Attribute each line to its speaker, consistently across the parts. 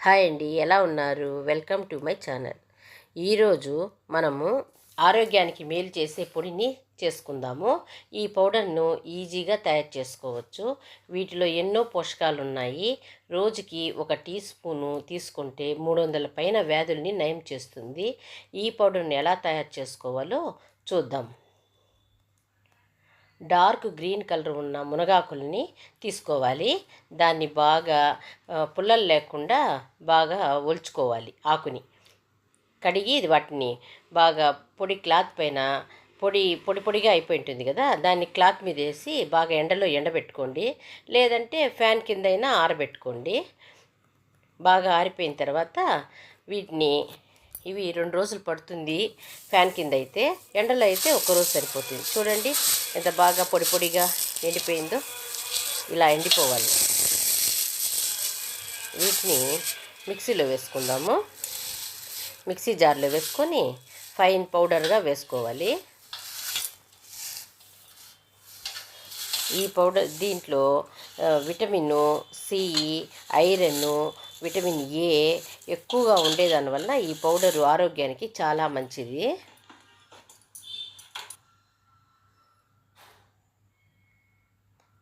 Speaker 1: Hi అండి ఎలా ఉన్నారు? Welcome to my channel. ఈరోజు మనము ఆరోగ్యానికి మేలు చేసే పొడిని చేసుకుందాము. ఈ పౌడర్ను ఈజీగా తయారు చేసుకోవచ్చు. వీటిలో ఎన్నో పోషకాలు ఉన్నాయి రోజుకి ఒక టీ స్పూను తీసుకుంటే మూడు వందల పైన వ్యాధుల్ని నయం చేస్తుంది. ఈ పౌడర్ని ఎలా తయారు చేసుకోవాలో చూద్దాం. డార్క్ గ్రీన్ కలర్ ఉన్న మునగాకుల్ని తీసుకోవాలి. దాన్ని బాగా పుల్లలు లేకుండా బాగా ఒలుచుకోవాలి ఆకుని. కడిగి వాటిని బాగా పొడి క్లాత్ పైన పొడి పొడి పొడిగా అయిపోయి ఉంటుంది కదా దాన్ని క్లాత్ మీద వేసి బాగా ఎండలో ఎండబెట్టుకోండి. లేదంటే ఫ్యాన్ కిందైనా ఆరబెట్టుకోండి. బాగా ఆరిపోయిన తర్వాత వీటిని ఇవి రెండు రోజులు పడుతుంది ఫ్యాన్ కింద అయితే. ఎండలో అయితే ఒకరోజు సరిపోతుంది. చూడండి ఎంత బాగా పొడి పొడిగా ఎండిపోయిందో. ఇలా ఎండిపోవాలి. వీటిని మిక్సీలో వేసుకుందాము. మిక్సీ జార్లో వేసుకొని ఫైన్ పౌడర్గా వేసుకోవాలి. ఈ పౌడర్ దీంట్లో vitamin C iron vitamin A ఎక్కువగా ఉండేదానివల్ల ఈ పౌడరు ఆరోగ్యానికి చాలా మంచిది.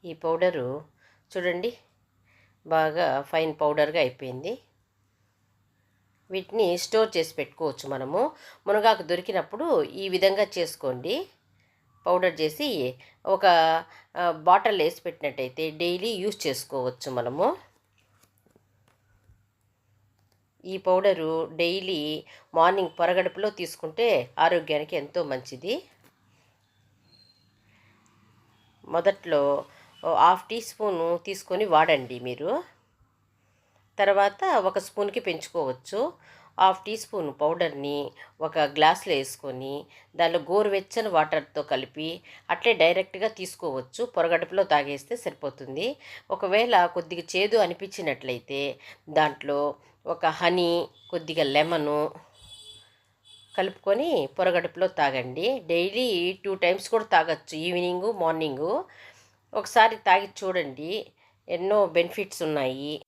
Speaker 1: ఈ పౌడరు చూడండి బాగా ఫైన్ పౌడర్గా అయిపోయింది. వీటిని స్టోర్ చేసి పెట్టుకోవచ్చు మనము. మునగాకు దొరికినప్పుడు ఈ విధంగా చేసుకోండి. పౌడర్ చేసి ఒక బాటిల్ వేసి పెట్టినట్టయితే డైలీ యూస్ చేసుకోవచ్చు మనము. ఈ పౌడరు డైలీ మార్నింగ్ పొరగడుపులో తీసుకుంటే ఆరోగ్యానికి ఎంతో మంచిది. మొదట్లో హాఫ్ టీ స్పూను తీసుకొని వాడండి మీరు. తర్వాత ఒక స్పూన్కి పెంచుకోవచ్చు. హాఫ్ టీ స్పూన్ పౌడర్ని ఒక గ్లాస్లో వేసుకొని దానిలో గోరువెచ్చని వాటర్తో కలిపి అట్లే డైరెక్ట్గా తీసుకోవచ్చు. పొరగడుపులో తాగేస్తే సరిపోతుంది. ఒకవేళ కొద్దిగా చేదు అనిపించినట్లయితే దాంట్లో ఒక హనీ కొద్దిగా లెమను కలుపుకొని పొరగడుపులో తాగండి. డైలీ టూ టైమ్స్ కూడా తాగొచ్చు. Evening morning. ఒకసారి తాగి చూడండి. ఎన్నో బెనిఫిట్స్ ఉన్నాయి.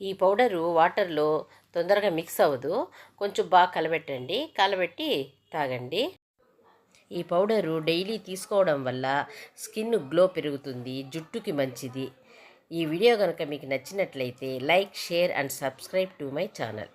Speaker 1: ఈ పౌడరు వాటర్లో తొందరగా మిక్స్ అవ్వదు. కొంచెం బాగా కలబెట్టండి. కలబెట్టి తాగండి. ఈ పౌడరు డైలీ తీసుకోవడం వల్ల స్కిన్ గ్లో పెరుగుతుంది జుట్టుకి మంచిది. ఈ వీడియో కనుక మీకు నచ్చినట్లయితే like share and subscribe to my channel.